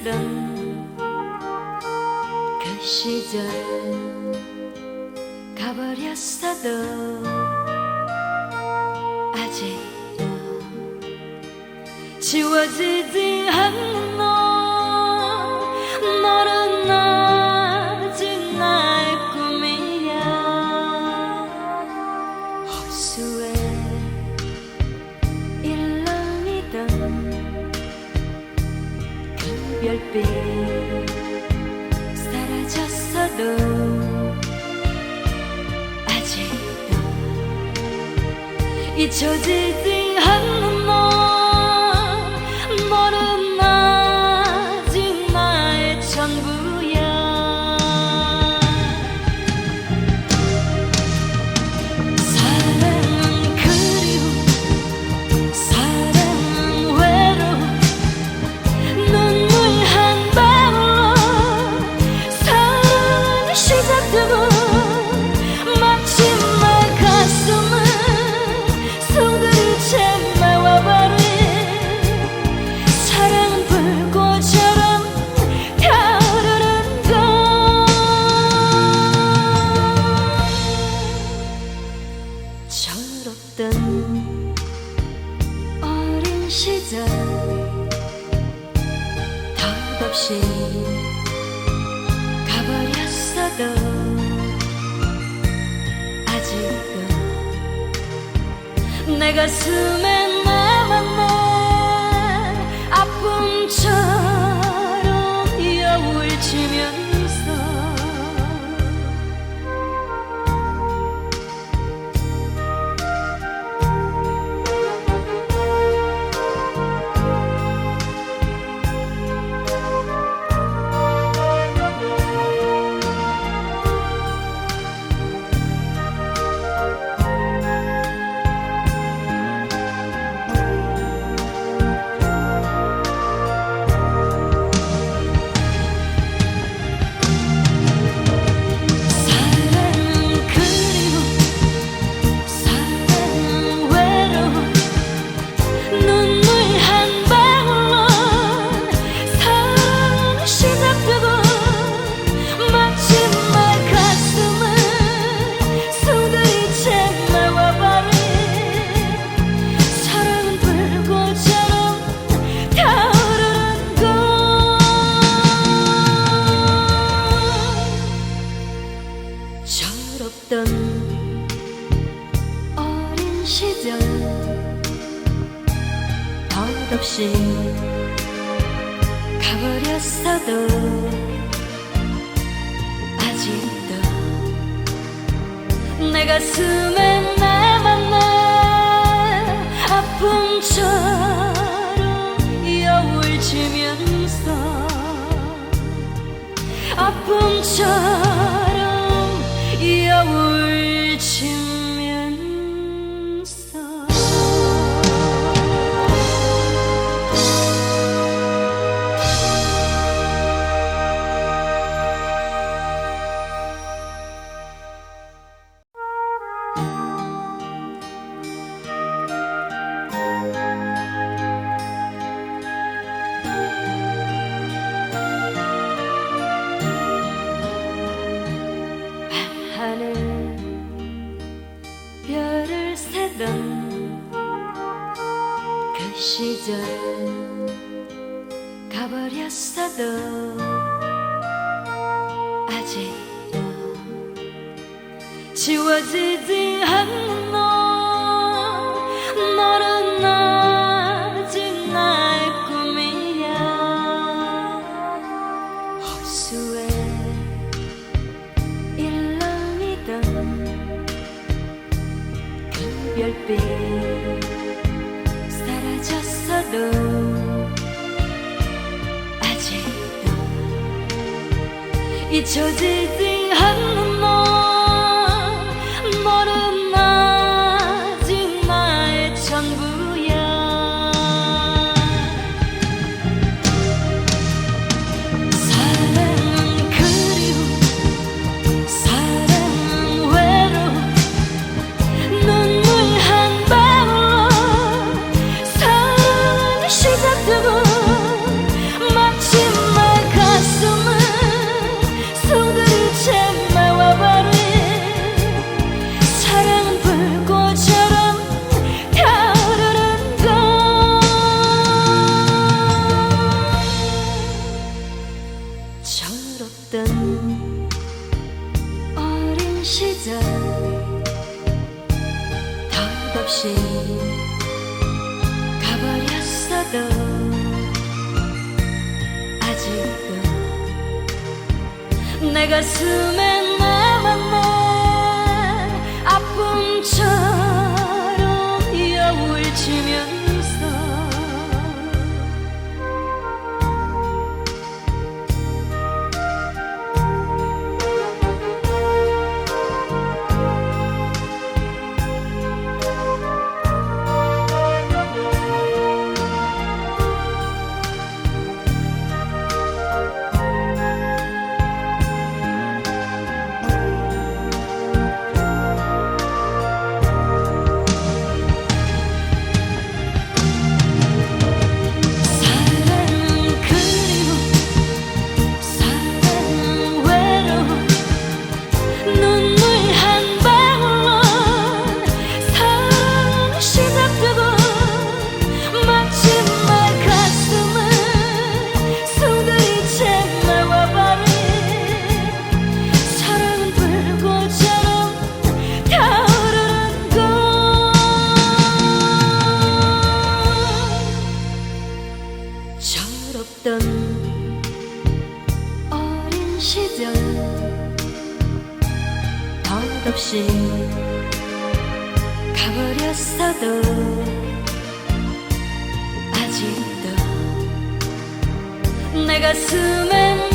있던 그 시절 가버렸어도 아직도 지워지지 않는 너. 사라졌어도 아직도 잊혀지지 시절 덧없이 가버렸어도 아직도 내가 숨은 시절 더없이 가버렸어도 아직도 내 가슴엔 살던 그 시절 가버렸어도 아직도 지워지지 않는 별빛 사라졌어도 아직도 잊혀지지 않아 시절 턱없이 가버렸어도 아직도 내 가슴엔 덧없이 가버렸어도 아직도 내 가슴엔